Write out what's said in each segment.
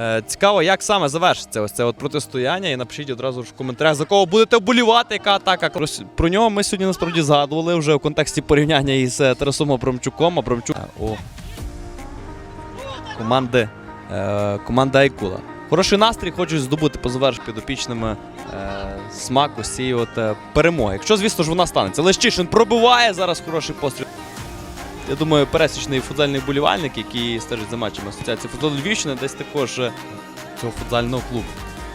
Е, Цікаво, як саме завершиться ось це от протистояння. І напишіть одразу ж в коментарях, за кого будете вболівати, яка атака. Про, нього ми сьогодні насправді згадували вже в контексті порівняння із е, Тарасом Абрамчуком. Абрамчук Е, о. команди, е, команда Айкула. Хороший настрій, хочуть здобути по завершенню підопічними е, смак ось цієї от е, перемоги. Якщо, звісно ж, вона станеться. Лещишин пробиває зараз хороший постріл. Я думаю, пересічний футзальний болівальник, який стежить за матчами Асоціації футболу Львівщини, десь також е, цього футзального клубу.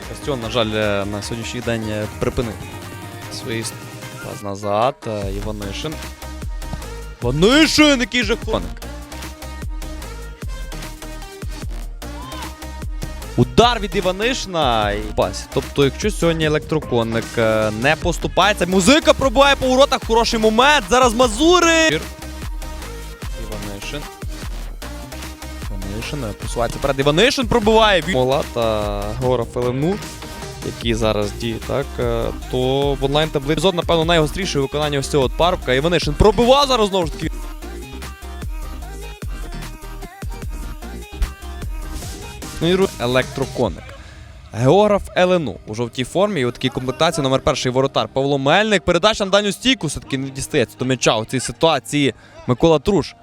Костюм, на жаль, е, на сьогоднішній день е, припинив свої пас назад. Іванишин. Іванишин, який же коник. Удар від Іванишина і пас. Тобто, якщо сьогодні електроконник не поступається, музика пробиває по воротах, хороший момент. Зараз Мазури. Іванишин е, просувається перед. Іванишин пробиває. Мола та Гора Фелену, які зараз діє, так, е, то в онлайн таблиці епізод, напевно, найгостріший у виконанні ось цього от парубка. Іванишин пробивав зараз знову ж таки. Ну електроконик. Географ ЛНУ у жовтій формі і у такій комплектації номер перший воротар Павло Мельник. Передача на дальню стійку все-таки не дістається до м'яча у цій ситуації. Микола Труш.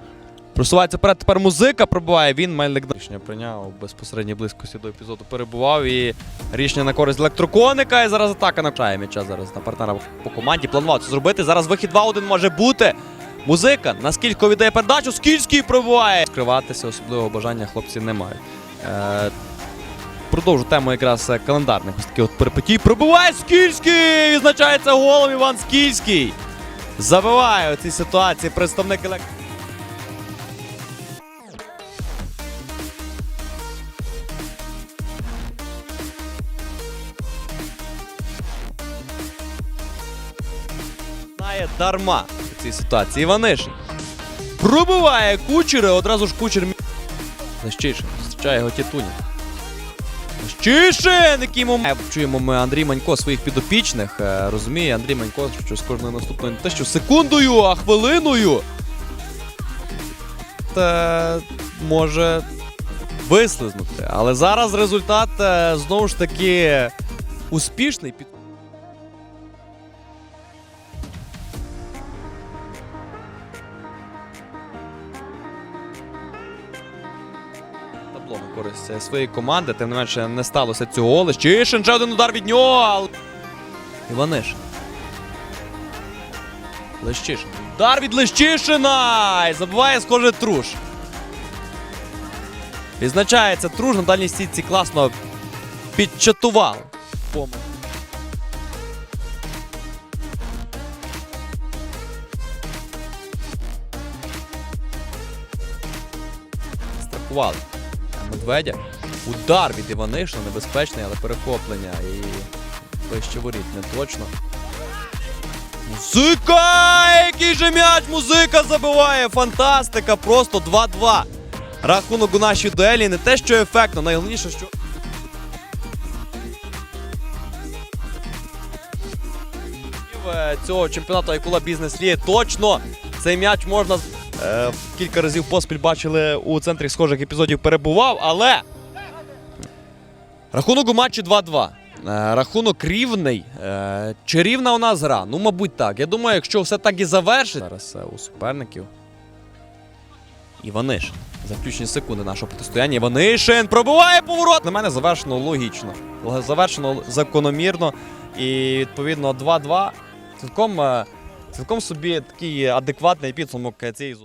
Просувається вперед, тепер музика пробиває. Він Мельник рішення прийняв у безпосередній близькості до епізоду перебував. І рішення на користь електроконика. І зараз атака накшає м'яча зараз на партнера по команді. Планував це зробити. Зараз вихід 2-1 може бути. Музика наскільки віддає передачу, Скільський пробиває. Скриватися особливого бажання хлопці не мають. Е, Продовжу тему якраз е, календарних ось таких от перипетій. Пробиває Скільський! Відзначається голом Іван Скільський. Забиває у цій ситуації представник елект... Знає дарма у цій ситуації. Іванишин. Пробиває кучери, одразу ж кучер. Лещишин. Зустрічає його Тітунін. Лещишин! Який момент. Чуємо ми Андрій Манько своїх підопічних. Е, Розуміє Андрій Манько, що з кожною наступною не те, що секундою, а хвилиною. Та може вислизнути. Але зараз результат е, знову ж таки успішний. Користь е, своєї команди. Тим не менше не сталося цього. Лещишин, ще один удар від нього. але- Іванишин. Лещишин. Удар від Лещишина! І забуває, схоже, Труш. Відзначається Труш на дальній стійці класно підчатував. Помилку. Медведя. Удар від Іванишина небезпечний, але перехоплення і вище воріт не точно. Музика! Який же м'яч! Музика забиває! Фантастика! Просто 2-2. Рахунок у нашій дуелі не те, що ефектно, найголовніше, що. Е, Цього чемпіонату Айкула Бізнес Ліги точно цей м'яч можна кілька разів поспіль бачили у центрі схожих епізодів перебував, але рахунок у матчі 2-2. Е, рахунок рівний. Е, чи рівна у нас гра? Ну, мабуть, так. Я думаю, якщо все так і завершить. Зараз е, у суперників. Іванишин. Заключні секунди нашого протистояння. Іванишин пробиває поворот. На мене завершено логічно. Завершено закономірно. І відповідно 2-2. Цілком, е, цілком собі такий адекватний підсумок е, цієї зустрічі.